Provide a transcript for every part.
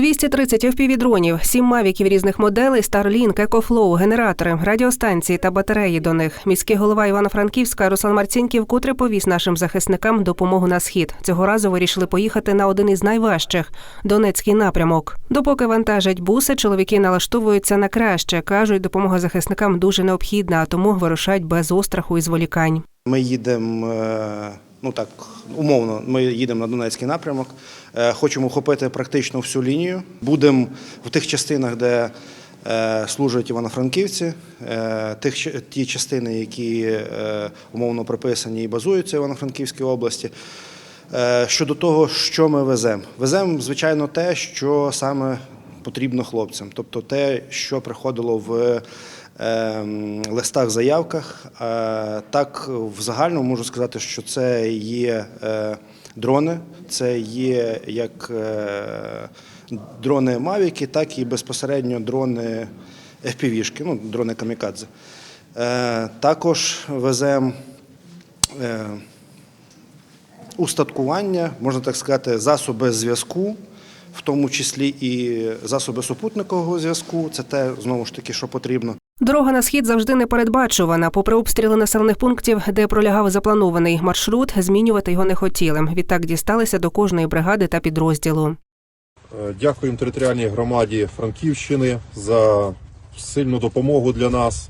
230 FPV-дронів, 7 мавіків різних моделей, Starlink, EcoFlow, генератори, радіостанції та батареї до них. Міський голова Івано-Франківська Руслан Марцінків вкотре повіз нашим захисникам допомогу на схід. Цього разу вирішили поїхати на один із найважчих Донецький напрямок. Допоки вантажать буси, чоловіки налаштовуються на краще. кажуть, допомога захисникам дуже необхідна, а тому вирушають без остраху і зволікань. Ми їдемо, е, ну так умовно, ми їдемо на Донецький напрямок. Е, Хочемо охопити практично всю лінію. Будемо в тих частинах, де е, служать івано-франківці, е, тих ті частини, які умовно приписані і базуються в Івано-Франківській області. Щодо того, що ми веземо, веземо, звичайно, те, що саме потрібно хлопцям, тобто те, що приходило в листах, заявках. Е, Так, в загальному можу сказати, що це є е, дрони, це є як е, дрони Мавіки, так і безпосередньо дрони FPV-шки, ну, дрони Камікадзе. Також веземо устаткування, можна так сказати, засоби зв'язку, в тому числі і засоби супутникового зв'язку. Це те, знову ж таки, що потрібно. Дорога на схід завжди непередбачувана. Попри обстріли населених пунктів, де пролягав запланований маршрут, змінювати його не хотіли. Відтак дісталися до кожної бригади та підрозділу. Е, Дякуємо територіальній громаді Франківщини за сильну допомогу для нас.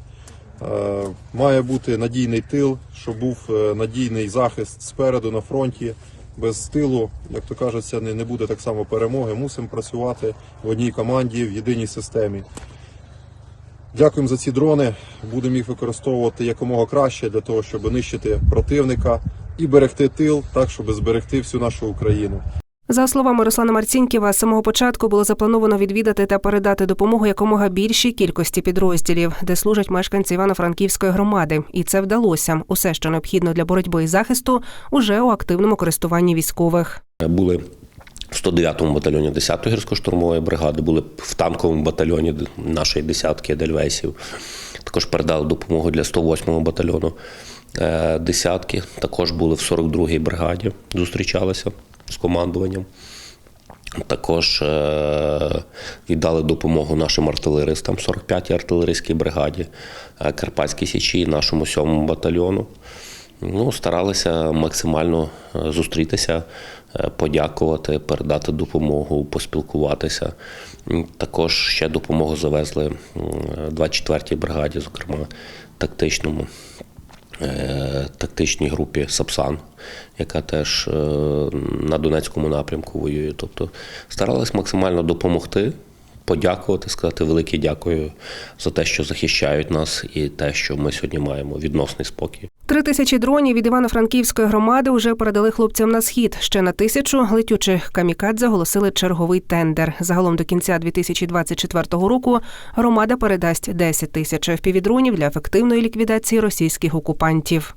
Е, Має бути надійний тил, щоб був е, надійний захист спереду на фронті. Без тилу, як то кажеться, не не буде так само перемоги. Мусимо працювати в одній команді, в єдиній системі. Дякуємо за ці дрони. Будемо їх використовувати якомога краще для того, щоб нищити противника і берегти тил, так щоб зберегти всю нашу Україну. За словами Руслана Марцінківа, з самого початку було заплановано відвідати та передати допомогу якомога більшій кількості підрозділів, де служать мешканці Івано-Франківської громади, і це вдалося. Усе, що необхідно для боротьби і захисту, уже у активному користуванні військових. Були 109-му батальйоні 10-ї гірсько-штурмової бригади, були в танковому батальйоні нашої десятки Дельвейсів. Також передали допомогу для 108-го батальйону е, десятки. Також були в 42-й бригаді, зустрічалися з командуванням. Також е, віддали допомогу нашим артилеристам, 45-й артилерійській бригаді, е, Карпатській Січі, нашому 7-му батальйону. Ну, старалися максимально е, зустрітися, е, подякувати, передати допомогу, поспілкуватися. Також ще допомогу завезли м, 24-й бригаді, зокрема тактичному, е, тактичній групі Сапсан, яка теж на Донецькому напрямку воює. Тобто старалися максимально допомогти. Подякувати, сказати велике дякую за те, що захищають нас, і те, що ми сьогодні маємо відносний спокій. Три тисячі дронів від Івано-Франківської громади вже передали хлопцям на схід. Ще на тисячу летючих камікадзе оголосили черговий тендер. Загалом до кінця 2024 року громада передасть 10 тисяч FPV-дронів для ефективної ліквідації російських окупантів.